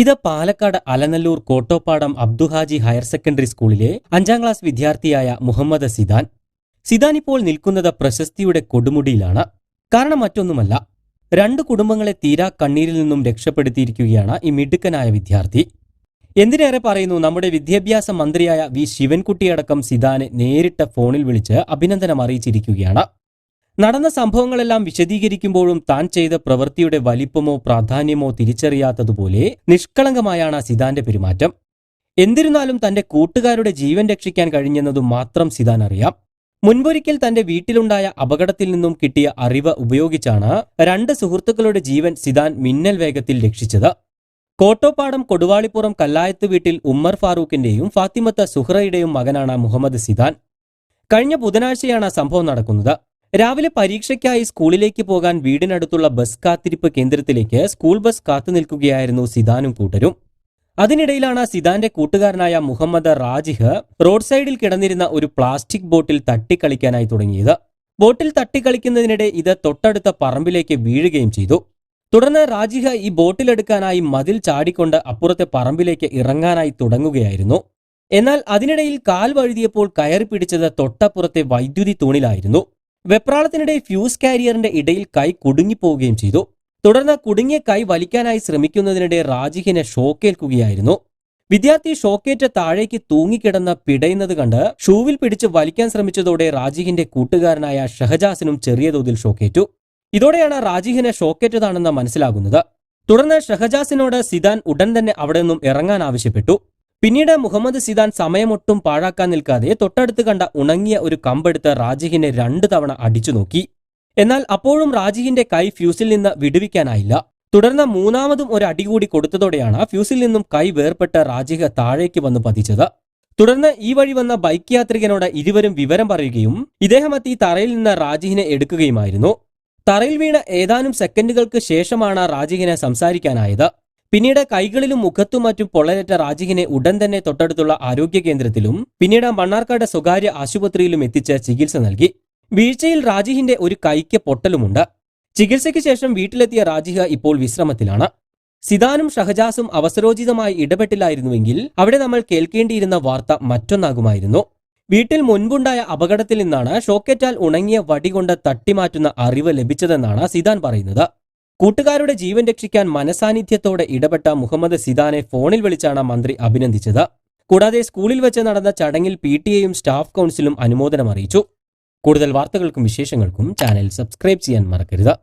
ഇത് Palakkad Alanallur Kottopadam Abdu Haji higher secondary സ്കൂളിലെ അഞ്ചാം ക്ലാസ് വിദ്യാർത്ഥിയായ മുഹമ്മദ് സിദാൻ. സിദാൻ ഇപ്പോൾ നിൽക്കുന്നത് പ്രശസ്തിയുടെ കൊടുമുടിയിലാണ്. കാരണം മറ്റൊന്നുമല്ല രണ്ട് കുടുംബങ്ങളെ തീരാ കണ്ണീരിൽ നിന്നും രക്ഷപ്പെടുത്തിയിരിക്കുകയാണ് ഈ മിടുക്കനായ വിദ്യാർത്ഥി. എന്തിനേറെ പറയുന്നു നമ്മുടെ വിദ്യാഭ്യാസ മന്ത്രിയായ വി. ശിവൻകുട്ടിയടക്കം സിദാനെ നേരിട്ട് ഫോണിൽ വിളിച്ച് അഭിനന്ദനം അറിയിച്ചിരിക്കുകയാണ്. നടന്ന സംഭവങ്ങളെല്ലാം വിശദീകരിക്കുമ്പോഴും താൻ ചെയ്ത പ്രവൃത്തിയുടെ വലിപ്പമോ പ്രാധാന്യമോ തിരിച്ചറിയാത്തതുപോലെ നിഷ്കളങ്കമായാണ് സിദാന്റെ പെരുമാറ്റം. എന്നിരുന്നാലും തന്റെ കൂട്ടുകാരുടെ ജീവൻ രക്ഷിക്കാൻ കഴിഞ്ഞെന്നതും മാത്രം സിദാൻ അറിയാം. മുൻപൊരിക്കൽ തന്റെ വീട്ടിലുണ്ടായ അപകടത്തിൽ നിന്നും കിട്ടിയ അറിവ് ഉപയോഗിച്ചാണ് രണ്ട് സുഹൃത്തുക്കളുടെ ജീവൻ സിദാൻ മിന്നൽ വേഗത്തിൽ രക്ഷിച്ചത്. കോട്ടോപ്പാടം കൊടുവാളിപ്പുറം കല്ലായത്ത് വീട്ടിൽ ഉമ്മർ ഫാറൂഖിന്റെയും ഫാത്തിമത്ത സുഹ്റയുടെയും മകനാണ് മുഹമ്മദ് സിദാൻ. കഴിഞ്ഞ ബുധനാഴ്ചയാണ് സംഭവം നടക്കുന്നത്. രാവിലെ പരീക്ഷയ്ക്കായി സ്കൂളിലേക്ക് പോകാൻ വീടിനടുത്തുള്ള ബസ് കാത്തിരിപ്പ് കേന്ദ്രത്തിലേക്ക് സ്കൂൾ ബസ് കാത്തു നിൽക്കുകയായിരുന്നു സിദാനും കൂട്ടരും. അതിനിടയിലാണ് സിദാന്റെ കൂട്ടുകാരനായ മുഹമ്മദ് റാജിഹ് റോഡ് സൈഡിൽ കിടന്നിരുന്ന ഒരു പ്ലാസ്റ്റിക് ബോട്ടിൽ തട്ടിക്കളിക്കാനായി തുടങ്ങിയത്. ബോട്ടിൽ തട്ടിക്കളിക്കുന്നതിനിടെ ഇത് തൊട്ടടുത്ത പറമ്പിലേക്ക് വീഴുകയും ചെയ്തു. തുടർന്ന് റാജിഹ ഈ ബോട്ടിലെടുക്കാനായി മതിൽ ചാടിക്കൊണ്ട് അപ്പുറത്തെ പറമ്പിലേക്ക് ഇറങ്ങാനായി തുടങ്ങുകയായിരുന്നു. എന്നാൽ അതിനിടയിൽ കാൽ വഴുതിയപ്പോൾ കയറി പിടിച്ചത് തൊട്ടപ്പുറത്തെ വൈദ്യുതി തൂണിലായിരുന്നു. വെപ്രാളത്തിനിടെ ഫ്യൂസ് കാരിയറിന്റെ ഇടയിൽ കൈ കുടുങ്ങിപ്പോവുകയും ചെയ്തു. തുടർന്ന് കുടുങ്ങിയ കൈ വലിക്കാനായി ശ്രമിക്കുന്നതിനിടെ റാജിഹിനെ ഷോക്കേൽക്കുകയായിരുന്നു. വിദ്യാർത്ഥി ഷോക്കേറ്റ താഴേക്ക് തൂങ്ങിക്കിടന്ന് പിടയുന്നത് കണ്ട് ഷൂവിൽ പിടിച്ച് വലിക്കാൻ ശ്രമിച്ചതോടെ റാജിഹിന്റെ കൂട്ടുകാരനായ ഷഹജാസിനും ചെറിയ തോതിൽ ഷോക്കേറ്റു. ഇതോടെയാണ് റാജിഹിനെ ഷോക്കേറ്റതാണെന്ന് മനസ്സിലാകുന്നത്. തുടർന്ന് ഷഹജാസിനോട് സിദാൻ ഉടൻ തന്നെ അവിടെ നിന്നും ഇറങ്ങാൻ ആവശ്യപ്പെട്ടു. പിന്നീട് മുഹമ്മദ് സിദാൻ സമയമൊട്ടും പാഴാക്കാൻ നിൽക്കാതെ തൊട്ടടുത്ത് കണ്ട ഉണങ്ങിയ ഒരു കമ്പെടുത്ത് റാജിഹിനെ രണ്ടു തവണ അടിച്ചു നോക്കി. എന്നാൽ അപ്പോഴും റാജിഹിന്റെ കൈ ഫ്യൂസിൽ നിന്ന് വിടുവിക്കാനായില്ല. തുടർന്ന് മൂന്നാമതും ഒരു അടി കൂടി കൊടുത്തതോടെയാണ് ഫ്യൂസിൽ നിന്നും കൈ വേർപെട്ട് റാജിഹ താഴേക്ക് വന്ന് പതിച്ചത്. തുടർന്ന് ഈ വഴി വന്ന ബൈക്ക് യാത്രികനോട് ഇരുവരും വിവരം പറയുകയും ഇദ്ദേഹം എത്തി തറയിൽ നിന്ന് റാജിഹിനെ എടുക്കുകയുമായിരുന്നു. തറയിൽ വീണ ഏതാനും സെക്കൻഡുകൾക്ക് ശേഷമാണ് റാജിഹിനെ സംസാരിക്കാനായത്. പിന്നീട് കൈകളിലും മുഖത്തും മറ്റും പൊള്ളലേറ്റ റാജിഹിനെ ഉടൻ തന്നെ തൊട്ടടുത്തുള്ള ആരോഗ്യ കേന്ദ്രത്തിലും പിന്നീട് മണ്ണാർക്കാട് സ്വകാര്യ ആശുപത്രിയിലും എത്തിച്ച് ചികിത്സ നൽകി. വീഴ്ചയിൽ റാജിഹിന്റെ ഒരു കൈക്ക് പൊട്ടലുമുണ്ട്. ചികിത്സയ്ക്ക് ശേഷം വീട്ടിലെത്തിയ റാജിഹ ഇപ്പോൾ വിശ്രമത്തിലാണ്. സിദാനും ഷഹജാസും അവസരോചിതമായി ഇടപെട്ടില്ലായിരുന്നുവെങ്കിൽ അവിടെ നമ്മൾ കേൾക്കേണ്ടിയിരുന്ന വാർത്ത മറ്റൊന്നാകുമായിരുന്നു. വീട്ടിൽ മുൻപുണ്ടായ അപകടത്തിൽ നിന്നാണ് ഷോക്കറ്റാൽ ഉണങ്ങിയ വടി കൊണ്ട് തട്ടിമാറ്റുന്ന അറിവ് ലഭിച്ചതെന്നാണ് സിദാൻ പറയുന്നത്. കൂട്ടുകാരുടെ ജീവൻ രക്ഷിക്കാൻ മനസാന്നിധ്യത്തോടെ ഇടപെട്ട മുഹമ്മദ് സിദാനെ ഫോണിൽ വിളിച്ചാണ് മന്ത്രി അഭിനന്ദിച്ചത്. കൂടാതെ സ്കൂളിൽ വെച്ച് നടന്ന ചടങ്ങിൽ പി ടി എയും സ്റ്റാഫ് കൗൺസിലും അനുമോദനം അറിയിച്ചു. കൂടുതൽ വാർത്തകൾക്കും വിശേഷങ്ങൾക്കും ചാനൽ സബ്സ്ക്രൈബ് ചെയ്യാൻ മറക്കരുത്.